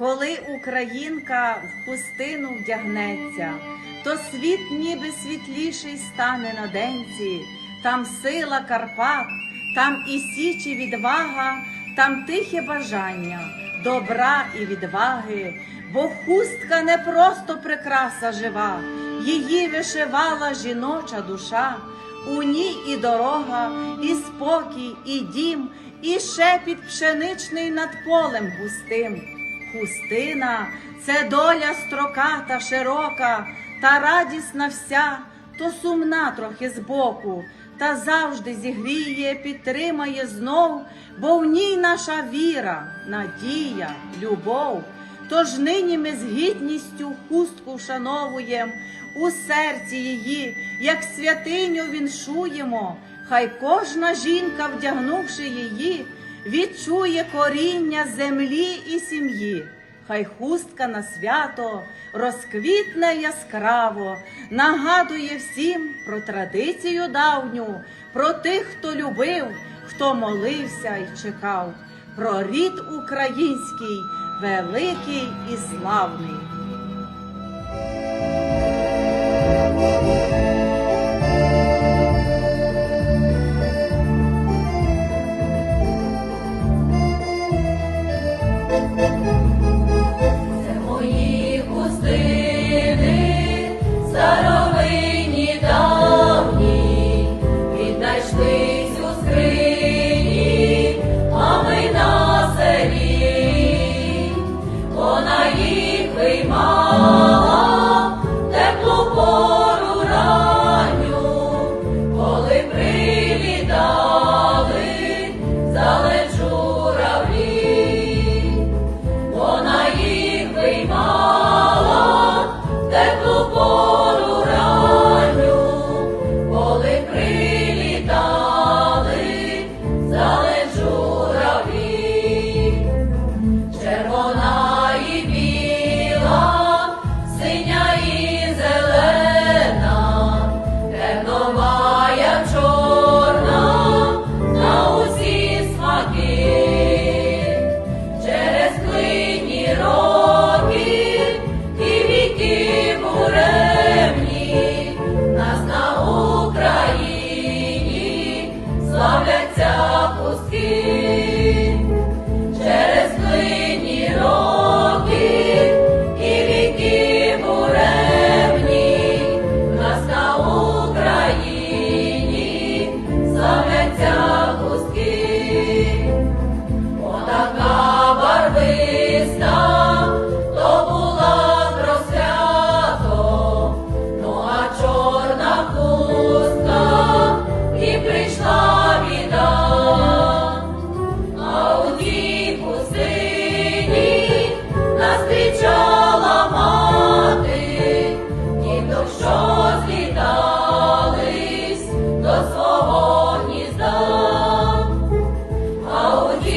Коли українка в хустину вдягнеться, то світ ніби світліший стане на денці, там сила Карпат, там і січ і відвага, там тихе бажання, добра і відваги, бо хустка не просто прикраса жива, її вишивала жіноча душа, у ній і дорога, і спокій, і дім, і шепіт пшеничний над полем густим. Хустина це доля строката, широка, та радісна вся, то сумна трохи збоку, та завжди зігріє, підтримає знов, бо в ній наша віра, надія, любов. Тож нині ми з гідністю хустку вшановуєм, у серці її, як святиню віншуємо, хай кожна жінка, вдягнувши її, відчує коріння землі і сім'ї. Хай хустка на свято розквітне яскраво, нагадує всім про традицію давню, про тих, хто любив, хто молився й чекав, про рід український, великий і славний. Старовинні давні віднайшли.